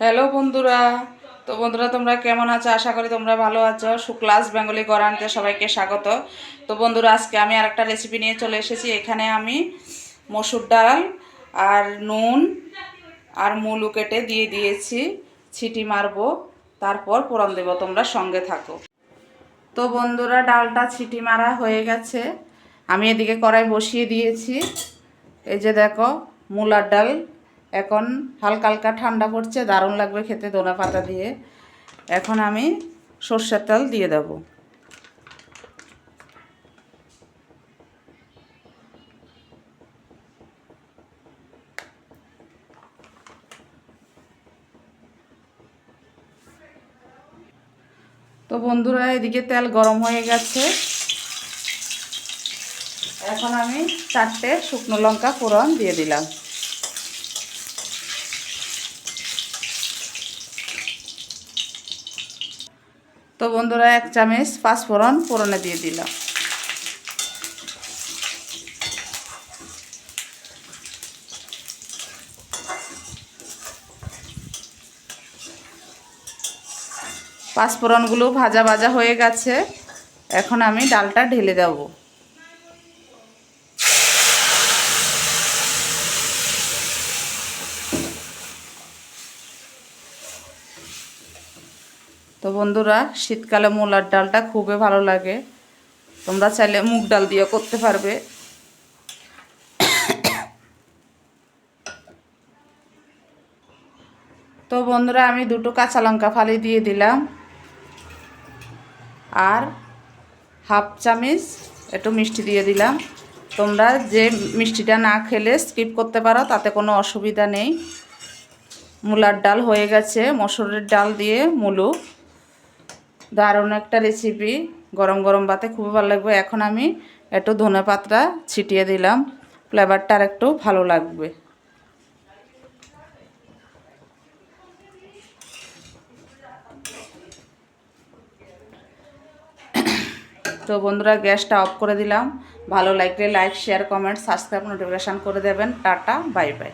Hello বন্ধুরা, তো বন্ধুরা তোমরা কেমন আছো? আশা করি তোমরা ভালো আছো। সুক্লাস বেঙ্গলি গরানতে সবাইকে স্বাগত। তো বন্ধুরা, আজকে আমি আরেকটা রেসিপি নিয়ে চলে এসেছি। এখানে আমি মসুর ডাল আর নুন আর মুলু কেটে দিয়ে দিয়েছি। ছিটি মারবো, তারপর পোড়ন দেবো। তোমরা সঙ্গে থাকো। তো বন্ধুরা, ডালটা ছিটি মারা হয়ে গেছে। আমি এদিকে কড়াই বসিয়ে দিয়েছি। এই যে দেখো, মূলার ডাল এখন হালকা হালকা ঠান্ডা পড়ছে, দারুণ লাগবে খেতে দোনা পাতা দিয়ে। এখন আমি সর্ষের তেল দিয়ে দেব। তো বন্ধুরা, এদিকে তেল গরম হয়ে গেছে। এখন আমি চারটে শুকনো লঙ্কা ফোড়ন দিয়ে দিলাম। তো বন্ধুরা, এক চামচ পাঁচফোড়ন ফোড়নে দিয়ে দিল পাঁচফোড়নগুলো ভাজা ভাজা হয়ে গেছে। এখন আমি ডালটা ঢেলে দেবো। তো বন্ধুরা, শীতকালে মূলার ডালটা খুবই ভালো লাগে। তোমরা চাইলে মুগ ডাল দিয়ে করতে পারবে। তো বন্ধুরা, আমি দুটো কাঁচা লঙ্কা ফালি দিয়ে দিলাম। আর হাফ চামচ একটু মিষ্টি দিয়ে দিলাম। তোমরা যে মিষ্টিটা না খেলে স্কিপ করতে পারো, তাতে কোনো অসুবিধা নেই। মূলার ডাল হয়ে গেছে। মসুরের ডাল দিয়ে মুলু। দারুণ একটা রেসিপি গরম গরম ভাতে খুবই ভালো লাগবে। এখন আমি একটু ধনে পাতা ছিটিয়ে দিলাম ফ্লেভারটা আর একটু ভালো লাগবে। তো বন্ধুরা, গ্যাসটা অফ করে দিলাম। ভালো লাগলে like share comment subscribe notification করে দেবেন। Tata bye bye